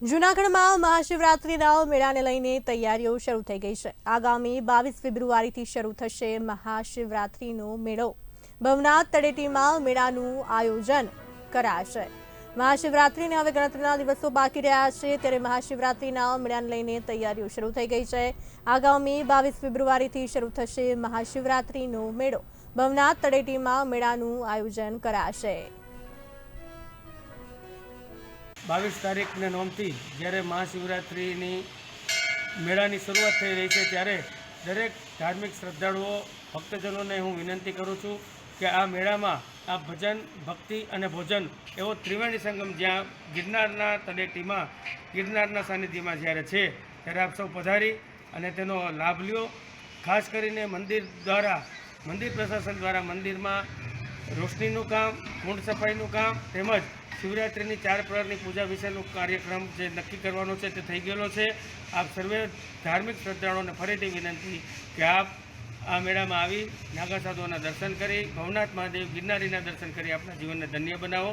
જૂનાગઢમાં મહાશિવરાત્રિના મેળાને લઈને તૈયારીઓ શરૂ થઈ ગઈ છે. આગામી બાવીસ ફેબ્રુઆરીથી શરૂ થશે મહાશિવરાત્રિનો મેળો. ભવનાથ તળેટીમાં મેળાનું આયોજન કરાશે. મહાશિવરાત્રિને હવે ગણતરીના દિવસો બાકી રહ્યા છે, ત્યારે મહાશિવરાત્રિના મેળાને લઈને તૈયારીઓ શરૂ થઈ ગઈ છે. આગામી બાવીસ ફેબ્રુઆરીથી શરૂ થશે મહાશિવરાત્રિનો મેળો. ભવનાથ તળેટીમાં મેળાનું આયોજન કરાશે. બાવીસ તારીખને નોમથી જ્યારે મહાશિવરાત્રિની મેળાની શરૂઆત થઈ રહી છે, ત્યારે દરેક ધાર્મિક શ્રદ્ધાળુઓ, ભક્તજનોને હું વિનંતી કરું છું કે આ મેળામાં આ ભજન, ભક્તિ અને ભોજન એવો ત્રિવેણી સંગમ જ્યાં ગિરનારના તળેટીમાં, ગિરનારના સાનિધ્યમાં જ્યારે છે, ત્યારે આપ સૌ પધારી અને તેનો લાભ લ્યો. ખાસ કરીને મંદિર દ્વારા, મંદિર પ્રશાસન દ્વારા મંદિરમાં રોશનીનું કામ, કુંડ સફાઈનું કામ તેમજ શિવરાત્રિની ચાર પ્રકારની પૂજા વિશેનો કાર્યક્રમ જે નક્કી કરવાનો છે તે થઈ ગયેલો છે. આપ સર્વે ધાર્મિક શ્રદ્ધાળુઓને ફરીથી વિનંતી કે આપ આ મેળામાં આવી નાગા સાધુઓના દર્શન કરી, ભવનાથ મહાદેવ ગિરનારીના દર્શન કરી આપણા જીવનને ધન્ય બનાવો.